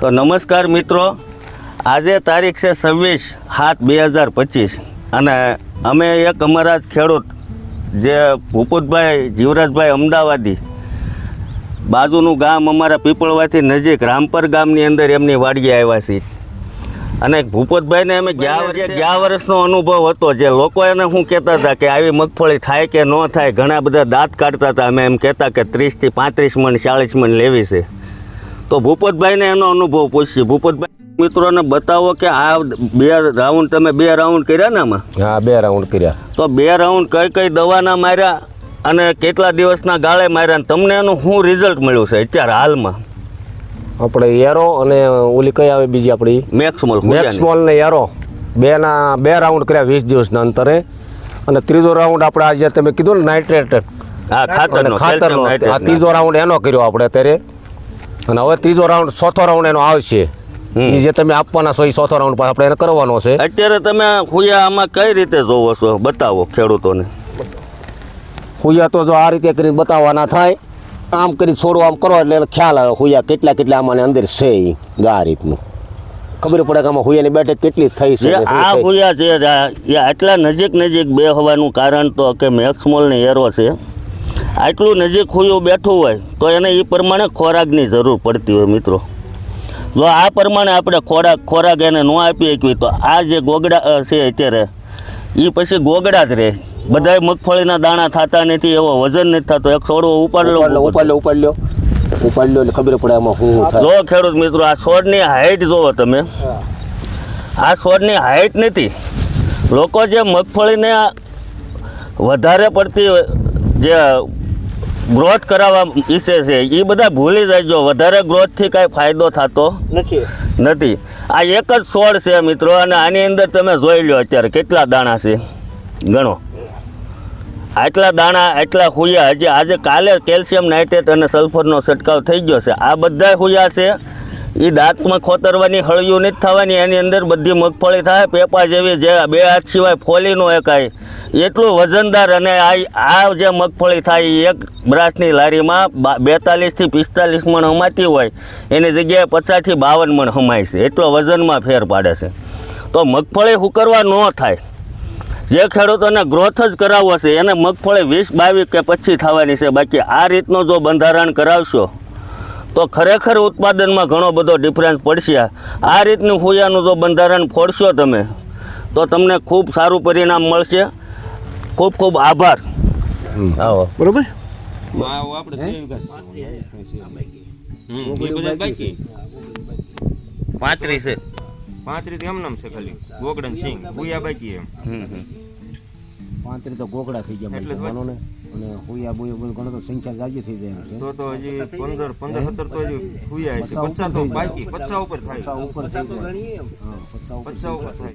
તો નમસ્કાર મિત્રો. આજે તારીખ છે છવ્વીસ સાત બે હજાર પચીસ. અને અમે એક અમારા જ ખેડૂત જે ભૂપતભાઈ જીવરાજભાઈ અમદાવાદી બાજુનું ગામ અમારા પીપળવાથી નજીક રામપર ગામની અંદર એમની વાડીએ આવ્યા છીએ. અને ભૂપતભાઈને અમે ગયા વર્ષે ગયા વર્ષનો અનુભવ હતો જે લોકો એને શું કહેતા હતા કે આવી મગફળી થાય કે ન થાય ઘણા બધા દાંત કાઢતા હતા. અમે એમ કહેતા કે ત્રીસથી પાંત્રીસ મણ ચાળીસ મણ લેવી છે. તો ભૂપતભાઈને એનો અનુભવ પૂછીએ. ભૂપતભાઈ મિત્રોને બતાવો કે આ બે રાઉન્ડ તમે બે રાઉન્ડ કર્યા ને આમાં? હા બે રાઉન્ડ કર્યા. તો બે રાઉન્ડ કઈ કઈ દવાના માર્યા અને કેટલા દિવસના ગાળે માર્યા? તમને એનું શું રિઝલ્ટ મળ્યું છે અત્યારે હાલમાં? આપણે એરો અને ઓલી કઈ આવે બીજી આપણી? મેક્સમોલ મેક્સમોલ ને એરો. બેના બે રાઉન્ડ કર્યા વીસ દિવસના અંતરે. અને ત્રીજો રાઉન્ડ આપણે આજે તમે કીધું ને નાઇટ્રેટ હા ખાતરનો ખાતરનો. આ ત્રીજો રાઉન્ડ એનો કર્યો આપણે અત્યારે. અને હવે ત્રીજો રાઉન્ડ ચોથો રાઉન્ડ એનો આવશે. એ જે તમે આપવાના છો એ ચોથો રાઉન્ડ પાસે આપણે એને કરવાનો છે. અત્યારે તમે હુયા આમાં કઈ રીતે જોવો છો? બતાવો ખેડૂતોને. હુયા તો જો આ રીતે કરીને બતાવવાના થાય. આમ કરી છોડો આમ કરો એટલે ખ્યાલ આવે હુયા કેટલા કેટલા આમાં અંદર છે એ આ રીતનું. ખબર પડે કે આમાં હુયાની બેઠક કેટલી થઈ છે આ. હુયા છે રા- એ આટલા નજીક નજીક બે હોવાનું કારણ તો કે મેક્સમોલની એરો છે. આટલું નજીક હુયું બેઠું હોય તો એને એ પ્રમાણે ખોરાકની જરૂર પડતી હોય મિત્રો. જો આ પ્રમાણે આપણે ખોરાક ખોરાક એને ન આપી શકીએ તો આ જે ગોગડા છે અત્યારે એ પછી ગોગડા જ રહે. બધાય મગફળીના દાણા થતા નથી એવો વજન નથી થતો. એક છોડવો ઉપાડ ઉપાડલો ઉપાડલો. ઉપાડ ઉપાડ લો ઉપાડ લો એટલે ખબર પડે આમાં શું શું જો ખેડૂત મિત્રો આ છોડની હાઈટ જોવો તમે. આ છોડની હાઈટ નથી. લોકો જે મગફળીને વધારે પડતી જે ગ્રોથ કરાવવા ઈચ્છે છે. એ બધા ભૂલી જાય જો વધારે ગ્રોથથી કાંઈ ફાયદો થતો નથી. નથી. આ એક જ છોડ છે મિત્રો અને આની અંદર તમે જોઈ લો અત્યારે કેટલા દાણા છે. ગણો. આટલા દાણા આટલા હુયા હજી આજે કાલે કેલ્શિયમ નાઇટ્રેટ અને સલ્ફરનો છંટકાવ થઈ ગયો છે. આ બધા હુયા છે. એ દાંતમાં ખોતરવાની હળીઓ નથી થવાની, એની અંદર બધી મગફળી થાય, પેપા જેવી જે બે હાથ સિવાય ફોલી ન એકાય એટલું વજનદાર અને આ આ જે મગફળી થાય એ એક બ્રાસની લારીમાં બેતાલીસથી પિસ્તાલીસ મણ હમાતી હોય, એની જગ્યાએ પચાસથી બાવન મણ હમાય છે. એટલો વજનમાં ફેર પાડે છે. તો મગફળી હુકરવા ન થાય. જે ખેડૂતોને ગ્રોથ જ કરાવવો છે, એને મગફળી વીસ બાવીસ કે પચીસ થવાની છે. બાકી આ રીતનું જો બંધારણ કરાવશો તો ખરેખર ઉત્પાદનમાં ઘણો બધો ડિફરન્સ પડશે. આ રીતનું ફૂયાનું જો બંધારણ ફોડશો તમે તો તમને ખૂબ સારું પરિણામ મળશે. ખૂબ ખૂબ આભાર. આવો. બરોબર? પાંત્રીસ. પાંત્રીસ એમ નામ છે ખાલી. ગોગડન સિંહ ભૂયા બાકી એમ. પાંત્રી તો ગોગડા થઈ ગયા એટલે ને અને હુયા બોયા બધું ઘણો તો સંખ્યા જાજી થઈ જાય છે. તો તો હજી પંદર પંદર સત્તર તો હજી હુયા છે પચાસ તો બાકી પચાસ ઉપર થાય. પચાસ ઉપર થઈ જાય. હા ઉપર થાય.